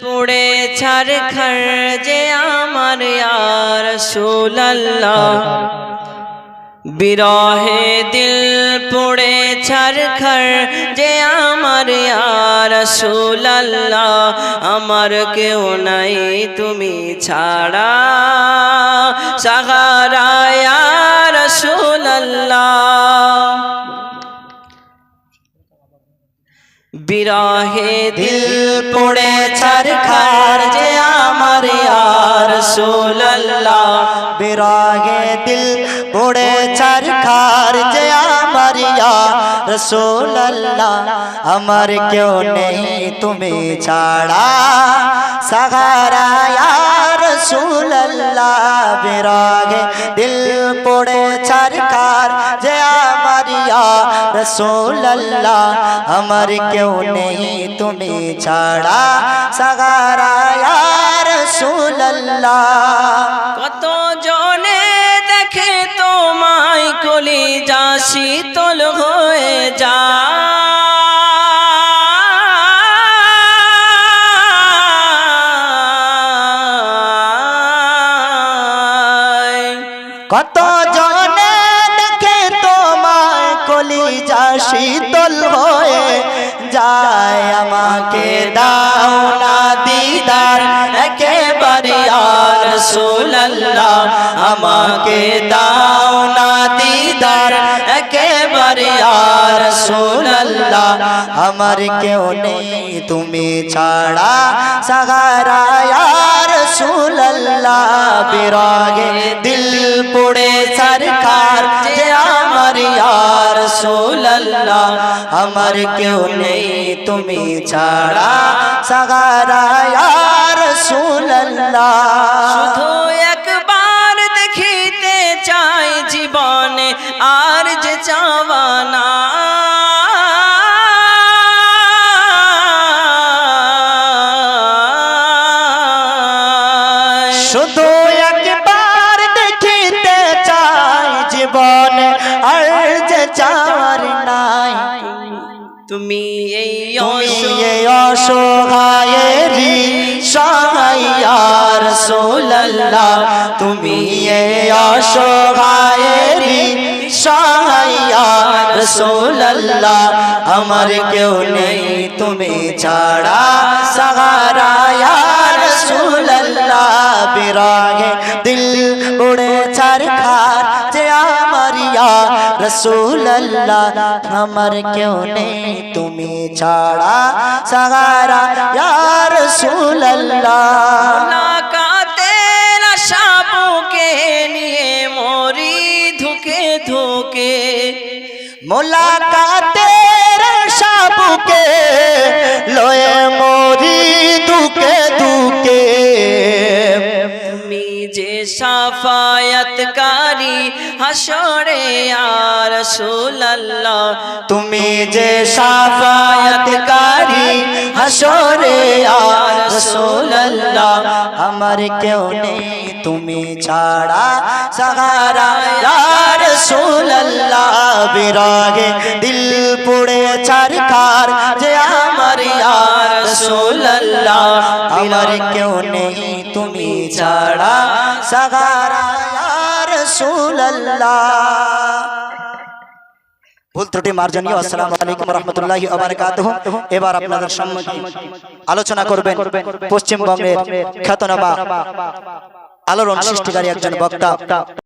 পুড়ে ছারখর যে আমার ইয়ার সুলাল্লাহ বিরহে দিল পুড়ে ছারখর যে আমার ইয়ার সুলাল্লাহ আমার কেউ নাই তুমি ছাড়া। সাহারা ইয়ার সুলাল্লাহ বিরহে দিল পড়ে ছারখার যে আমার ইয়ার সোল্লাহ বিরাগে দিল পড়ে চারখার যে আমার রসোল আমার কেউ নেই তুমি ছাড়া। সাহারা রসুল বিরাগে দিল পড়ে চারখার যে আমার রসোল আমার কেউ নেই তুমি ছাড়া। সাহারা রসুল কত জনে দেখে তোমায় কলি যা শীতল হয়ে যা কত জনে কলিজা শীতল হয়ে যায় আমাকে দাও না দিদার। একেবারে আর সোল্লাহ আমাকে দাও না দিদার। একেবারে আর সোল্লাহ আমার কেউ নেই তুমি ছাড়া। সাহারা यार সুল্লাহ বিরাগে দিল পড়ে সরকার। রসুল্লাহ আমার কেউ নেই তুমি ছাড়া। সাগারা রসুল্লাহ শুধু একবার দেখিতে চাই জীবনে, আর যে চাওয়া তুমি এই অসহায়েরি সহায়ার সোল্লাহ তুমি এই অসহায়েরি সহায়ার সোল্লাহ আমার কেউ নেই তুমি ছাড়া। সাহারা यार সোল্লাহ বিরাগে দিল উড়ে ছারখার যে আমার রসুল আমার কেউ নেই তুমি ছাড়া সাহারা রসুল মুলাকাতের কাতে মোলাকাতের সাবুকে সাফায়াতকারী হাসরে আর সুল্লাহ তুমি যে সাফায়াতকারী হাসরে আর রাসূলুল্লাহ, আমার কেউ নেই, তুমি ছাড়া সাহারা ইয়া রাসূলুল্লাহ। বিরাগে দিল পুড়ে চারকার যে আমার ইয়া রাসূলুল্লাহ, আমার কেউ নেই, তুমি ছাড়া সাহারা ভুল ত্রুটি মার্জনীয়। এবার আলোচনা করবেন পশ্চিমবঙ্গের খ্যাতনামা আলোড়ন সৃষ্টিকারী একজন বক্তা।